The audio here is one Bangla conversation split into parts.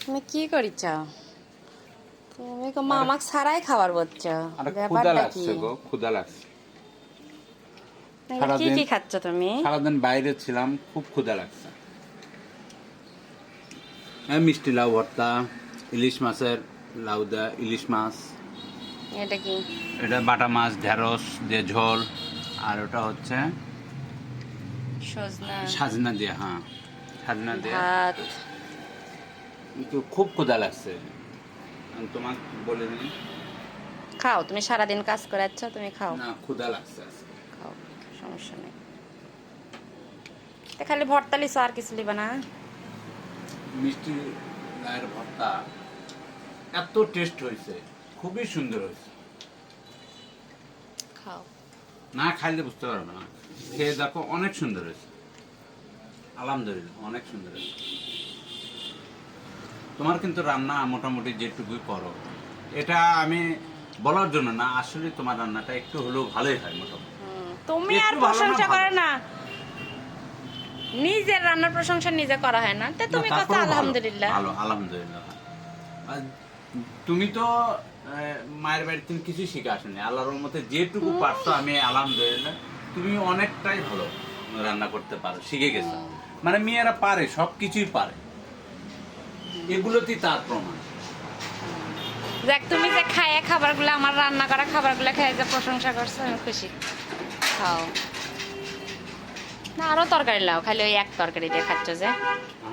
তুমি কি করিছ? তুমি তো মা আমাকে ছাড়াই খাবার বলছ। ব্যাপারটা কি? লাগছে গো ক্ষুদা লাগছে। কি কি খাচ্ছ তুমি? সারাদিন বাইরে ছিলাম খুব লাগছে। মিষ্টি লাউ ভর্তা ইলিশ মাছের লাউদা ইলিশ মাছ। এটা কি? এটা বাটা মাছ ঢেঁড়স দিয়ে ঝোল আর ওটা হচ্ছে সজনা। সাজনা দিয়ে হ্যাঁ সাজনা দিয়ে। ভাত। কিন্তু খুব ক্ষুদা লাগছে। আমি তোমাকে বলে দিই। খাও তুমি সারাদিন কাজ করে যাচ্ছ তুমি খাও। না ক্ষুদা লাগছে খাও সমস্যা নেই। তা খালি ভর্তা লিছো আর কিছু লিবা না মিষ্টি লাউয়ের ভর্তা। এত টেস্ট হয়েছে খুবই সুন্দর হয়েছে। খাও। না খাইলে বুঝতে পারবে না। খেয়ে দেখো অনেক সুন্দর হয়েছে। আলহামদুলিল্লাহ অনেক সুন্দর হয়েছে। তোমার কিন্তু রান্না মোটামুটি যেটুকুই করো এটা আমি বলার জন্য না আসলে তোমার রান্নাটা একটু হলেও ভালোই হয় মোটামুটি। তুমি আর প্রশংসা করে না। নিজের রান্নার প্রশংসা নিজে করা হয় না। তা তুমি কথা আলহামদুলিল্লাহ। ভালো আলহামদুলিল্লাহ। তুমি তো মায়ের বাড়ি থেকে কিছু শিখে আসেনি। আল্লাহর মতে যেটুকু পারছ আমি আলহামদুলিল্লাহ তুমি অনেকটাই ভালো রান্না করতে পারো শিখে গেছো। মানে মেয়েরা পারে সব কিছুই পারে। এগুলোতেই তার প্রমাণ। দেখ তুমি যে খায় খাবারগুলো আমার রান্না করা খাবারগুলো খাই যে প্রশংসা করছ আমি খুশি। খাও। না আরও তরকারি লাও খালি ওই এক তরকারি দিয়ে খাচ্ছ যে।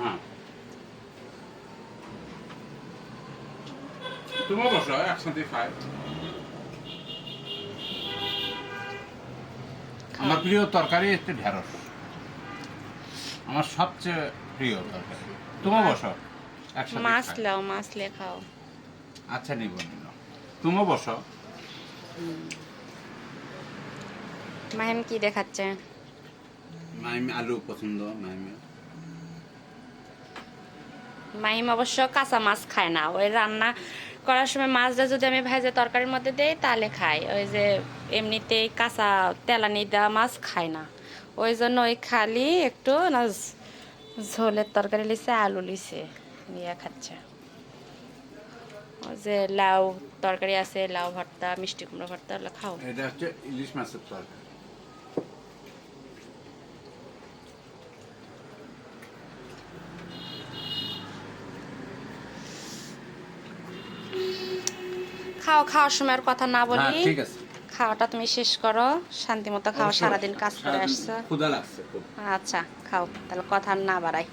হ্যাঁ। তুমিও বসো একসাথে খাই আমার প্রিয় তরকারি হচ্ছে ঢেঁড়স। আমার সবচেয়ে প্রিয় তরকারি। তুমি বসো। মাছ লাও মাছ লে খাও। আচ্ছা নিব তুমিও বসো। মাহিম কি দেখাচ্ছে? মাইমি আলু পছন্দ মাইমি মাহিম অবশ্য কাঁচা মাছ খায় না। ওই রান্না করার সময় মাছটা যদি আমি ভেজে তরকারির মধ্যে দেই তাহলে খাই ওই যে এমনিতেই কাঁচা তেলানি দেওয়া মাছ খায় না। ওই জন্য ওই খালি একটু না ঝোলের তরকারি লিছে আলু লিছে। নিয়ে খাচ্ছে। যে লাউ তরকারি আছে লাউ ভর্তা মিষ্টি কুমড়ো ভর্তা ওগুলো খাও। এটা হচ্ছে ইলিশ মাছের তরকারি। খাও খাওয়ার সময় আর কথা না হ্যাঁ বলি ঠিক আছে। খাওয়াটা তুমি শেষ করো। শান্তি মতো খাও সারাদিন কাজ করে আসছো। আচ্ছা খাও তাহলে কথা না বাড়াই।